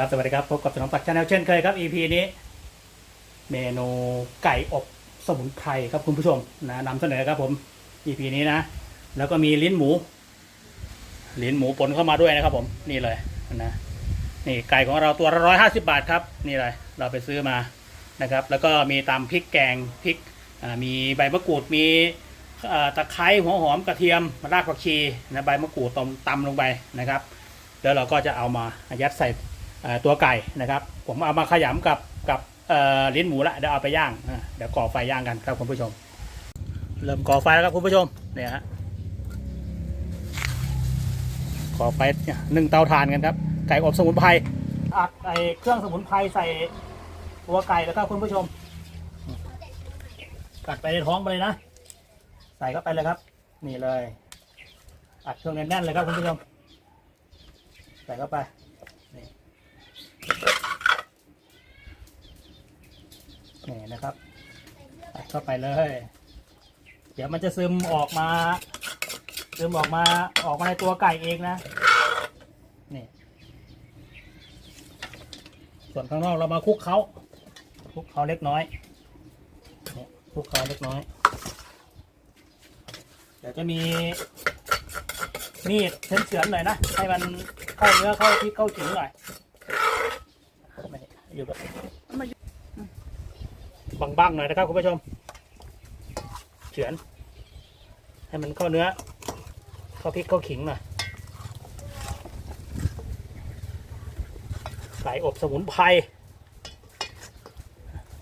ครับ สวัสดีครับ พบกับสนองตักชาแนลเช่นเคยครับ EP นี้ เมนูไก่อบสมุนไพรครับคุณผู้ชมนะนำเสนอครับผม EP นี้นะ แล้วก็มีลิ้นหมู ลิ้นหมูปนเข้ามาด้วยนะครับผม นี่เลยนะ นี่ไก่ของเราตัวละร้อยห้าสิบาทครับ นี่เลย เราไปซื้อมานะครับ แล้วก็มีตำพริกแกงพริก มีใบมะกรูด มีตะไคร้หัวหอมกระเทียมรากผักชีนะใบมะกรูดตำตำลงไปนะครับ แล้วเราก็จะเอามายัดใส่ ตัวไก่นะครับ ผมเอามาขยำกับกับลิ้นหมูละเดี๋ยวเอาไปย่างเดี๋ยวก่อไฟย่างกันครับคุณผู้ชม เริ่มก่อไฟแล้วครับคุณผู้ชมเนี่ยฮะก่อไฟเนี่ยนึ่งเตาถ่านกันครับ ไก่อบสมุนไพรอัดไอเครื่องสมุนไพรใส่ตัวไก่แล้วครับคุณผู้ชม กัดไปในท้องไปเลยนะ ใส่เข้าไปเลยครับ นี่เลย อัดเครื่องแน่นๆเลยครับคุณผู้ชม ใส่เข้าไปนี่ นี่นะครับใส่เข้าไปเลย เดี๋ยวมันจะซึมออกมา ซึมออกมาออกมาในตัวไก่เองนะนี่ส่วนข้างนอกเรามาคลุกเขาคลุกเขาเล็กน้อยคลุกเขาเล็กน้อย เดี๋ยวจะมีมีดเฉือนๆหน่อยนะ ให้มันเข้าเนื้อเข้าที่เข้าถึงหน่อยอยู่แบบ บางๆหน่อยนะครับคุณผู้ชมเฉือน ให้มันเข้าเนื้อ เข้าพริกเข้าขิงหน่อยไก่อบสมุนไพร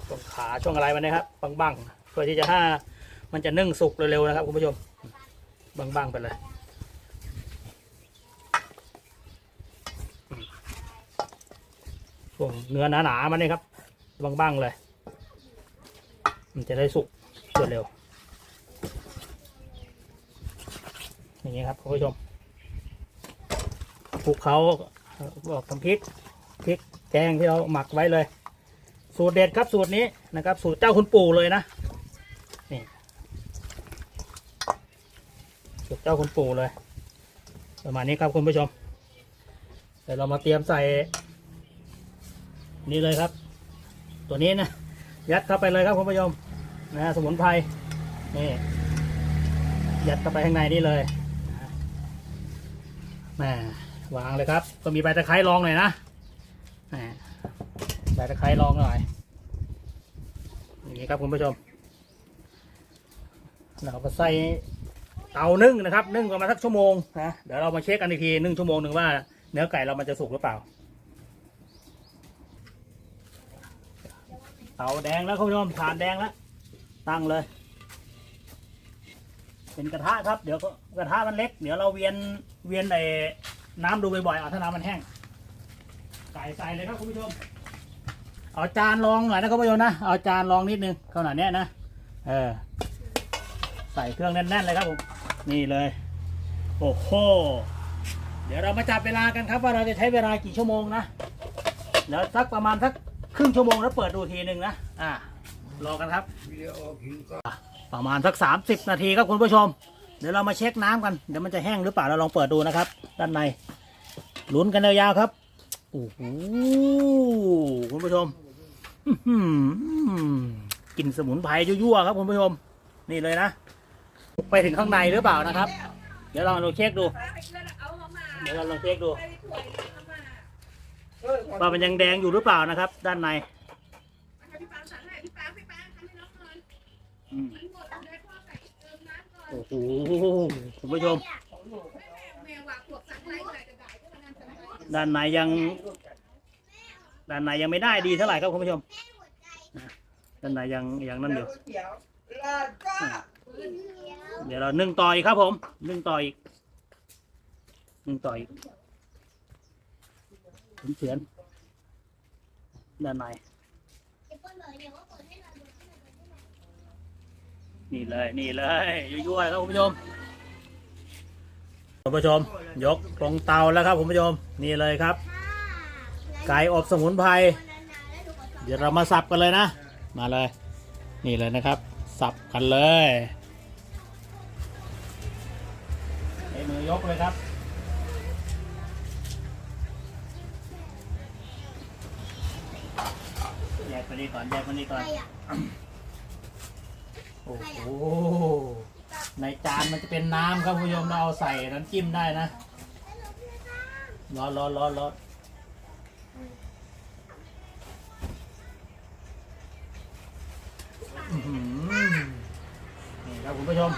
ช่วงขาช่วงอะไรมันนะครับบางๆเพื่อที่จะให้มันจะนึ่งสุกเร็วๆนะครับคุณผู้ชมบางๆไปเลยช่วงเนื้อหนาๆมันนี่ครับบางๆเลย มันจะได้สุกรวดเร็ว อย่างนี้ครับคุณผู้ชมคลุกเขาบอกทำพริกพริกแกงที่เราหมักไว้เลย สูตรเด็ดครับสูตรนี้นะครับ สูตรเจ้าคุณปู่เลยนะนี่สูตรเจ้าคุณปู่เลย ประมาณนี้ครับคุณผู้ชมเดี๋ยวเรามาเตรียมใส่ นี่เลยครับ ตัวนี้นะยัดเข้าไปเลยครับคุณผู้ชม นะฮะสมุนไพรนี่ยัดเข้าไปข้างในนี่เลยนะแหมวางเลยครับ ก็มีใบตะไคร้รองหน่อยนะใบตะไคร้รองหน่อยอย่างนี้ครับคุณผู้ชม เราก็ใส่เตานึ่งนะครับ นึ่งประมาณสักชั่วโมงนะเดี๋ยวเรามาเช็คกันอีกทีนึ่งชั่วโมงหนึ่งว่า เนื้อไก่เรามันจะสุกหรือเปล่า เตาแดงแล้วคุณผู้ชมถ่านแดงแล้ว ตั้งเลย เป็นกระทะครับเดี๋ยวก็กระทะมันเล็ก เดี๋ยวเราเวียนเวียนไอ้น้ำดูบ่อยๆเอาถ้าน้ำมันแห้งใส่ใส่เลยครับคุณผู้ชมเอาจานรองหน่อยนะคุณผู้ชมนะเอาจานรองนิดนึงขนาดเนี้ยนะเออใส่เครื่องแน่นๆเลยครับผมนี่เลยโอ้โหเดี๋ยวเรามาจับเวลากันครับว่าเราจะใช้เวลากี่ชั่วโมงนะเดี๋ยวสักประมาณสักครึ่งชั่วโมงแล้วเปิดดูทีหนึ่งนะอ่า รอกันครับประมาณสักสามสิบนาทีครับคุณผู้ชม เดี๋ยวเรามาเช็คน้ำกัน เดี๋ยวมันจะแห้งหรือเปล่าเราลองเปิดดูนะครับ ด้านในลุ้นกันยาวๆครับโอ้โหคุณผู้ชมอื้อหือกลิ่นสมุนไพรยั่วๆครับคุณผู้ชม นี่เลยนะไปถึงข้างในหรือเปล่านะครับ เดี๋ยวเราลองเช็คดู เดี๋ยวเราลองเช็คดูว่ามันยังแดงอยู่หรือเปล่านะครับ ด้านในอืม โอ้โหคุณผู้ชม ด้านในยัง ด้านในยังไม่ได้ดีเท่าไหร่ครับคุณผู้ชม ด้านในยังยังนั่นอยู่เดี๋ยวเรานึ่งต่ออีกครับผม นึ่งต่ออีก นึ่งต่ออีกเฉือนด้านใน นี่เลยนี่เลยยั่วๆครับคุณผู้ชมคุณผู้ชม ยกลงเตาแล้วครับคุณผู้ชมนี่เลยครับ ไก่อบสมุนไพรเดี๋ยวเรามาสับกันเลยนะ มาเลย นี่เลยนะครับ สับกันเลยใช้มือยกเลยครับแยกไปนี่ก่อนแยกไปนี่ก่อน โอ้โหในจานมันจะเป็นน้ำครับคุณผู้ชมเราเอาใส่น้ำจิ้มได้นะร้อนร้อนร้อนร้อนอื้อหือนี่ครับคุณผู้ชม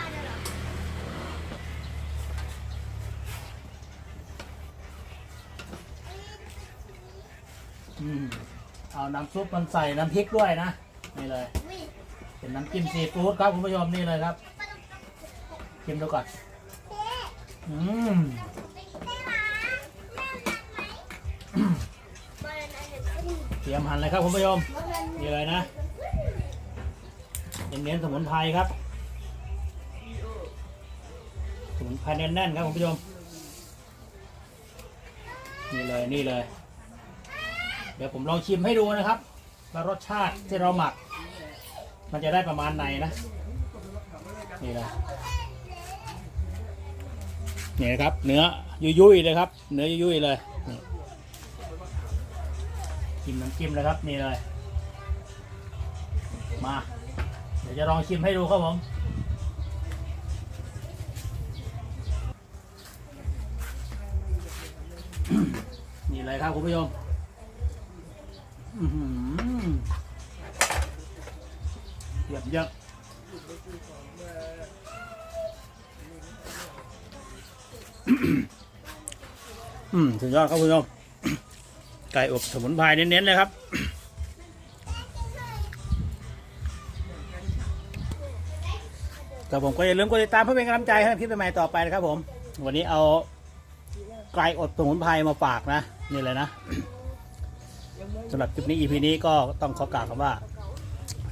อืมเอาน้ำซุปมันใส่น้ำพริกด้วยนะ นี่เลย เป็นน้ำจิ้มซีฟู้ดครับคุณผู้ชมนี่เลยครับชิมดูก่อนอืมได้หมาแม่รักไหมบ้านนั้นเด็กวิ่งเตรียมหั่นเลยครับคุณผู้ชมนี่เลยนะเน้นๆสมุนไพรครับสมุนไพรแน่นๆครับคุณผู้ชมนี่เลยนี่เลย เดี๋ยวผมลองชิมให้ดูนะครับว่ารสชาติที่เราหมัก มันจะได้ประมาณไหนนะนี่เลยนี่นะครับ เนื้อยุ่ยๆเลยครับ เนื้อยุ่ยๆเลยนี่จิ้มน้ำจิ้มเลยครับนี่เลย มา เดี๋ยวจะลองชิมให้ดูครับผมนี่เลยครับคุณผู้ชมอื้อหือเยี่ยมเยี่ยมอืมสุดยอดครับคุณผู้ชมไก่อบสมุนไพรเน้นๆเลยครับครับผมก็อย่าลืมกดติดตามเพื่อเป็นกำลังใจให้คลิปใหม่ต่อไปนะครับผม วันนี้เอาไก่อดสมุนไพรมาฝากนะ นี่เลยนะสำหรับคลิปนี้ EP นี้ก็ต้องขอกล่าวคำว่า